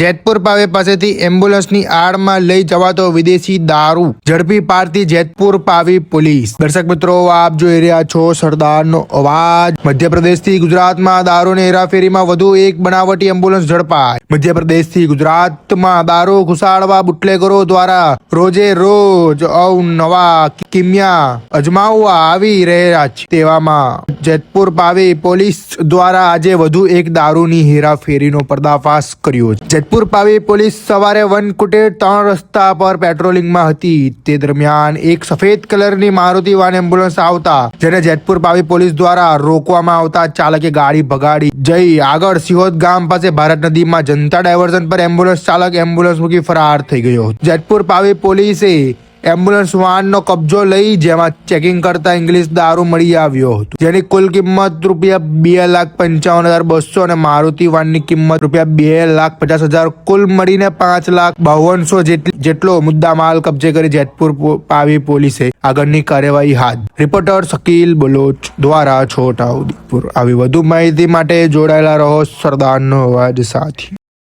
જેતપુર પાવે પાસેથી એમ્બ્યુલન્સની આડમાં લઈ જવાતો વિદેશી દારૂ. ઝડપી પાડતી જેતપુર પાવી પોલીસ. દર્શક મિત્રો, આપ જોઈ રહ્યા છો સરદારનો અવાજ. મધ્યપ્રદેશથી ગુજરાતમાં દારૂની હેરાફેરીમાં વધુ એક બનાવટી એમ્બ્યુલન્સ ઝડપાય મધ્યપ્રદેશથી ગુજરાતમાં દારૂ ઘુસાડવા બુટલેગરો દ્વારા રોજે રોજ અવનવા કિમિયા અજમાવવા આવી રહ્યા છે. તેવામાં જેતપુર પાવી પોલીસ દ્વારા આજે વધુ એક દારૂની હેરાફેરીનો પર્દાફાશ કર્યો જેતપુર પાવી પોલીસ સવારે વનકુટે ત્રણ રસ્તા પર પેટ્રોલિંગમાં હતી. તે દરમિયાન એક સફેદ કલરની મારુતિ વાન એમ્બ્યુલન્સ આવતા, જેને જેતપુર પાવી પોલીસ દ્વારા રોકવામાં આવતા ચાલકે ગાડી ભગાડી જઈ આગળ સિહોદ ગામ પાસે ભારત નદીમાં જનતા ડાયવર્ઝન પર એમ્બ્યુલન્સ ચાલક એમ્બ્યુલન્સ મૂકી ફરાર થઈ ગયો. જેતપુર પાવી પોલીસે એમ્બ્યુલન્સ વાનનો કબજો લઈ જેમાં ચેકિંગ કરતા ઇંગ્લિશ દારૂ મળી આવ્યો હતો. જેની કુલ કિંમત રૂપિયા બે લાખ પંચાવન હજાર બસો અને મારુતિ વાનની કિંમત રૂપિયા બે લાખ પચાસ હજાર કુલ મળીને પાંચ લાખ બાવનસો જેટલી જેટલો મુદ્દા માલ કબજે કરી જેતપુર પાવી પોલીસે આગળની કાર્યવાહી હાથ રિપોર્ટર શકીલ બલોચ દ્વારા છોટા ઉદેપુર. આવી વધુ માહિતી માટે જોડાયેલા રહો સરદારનો અવાજ સાથી.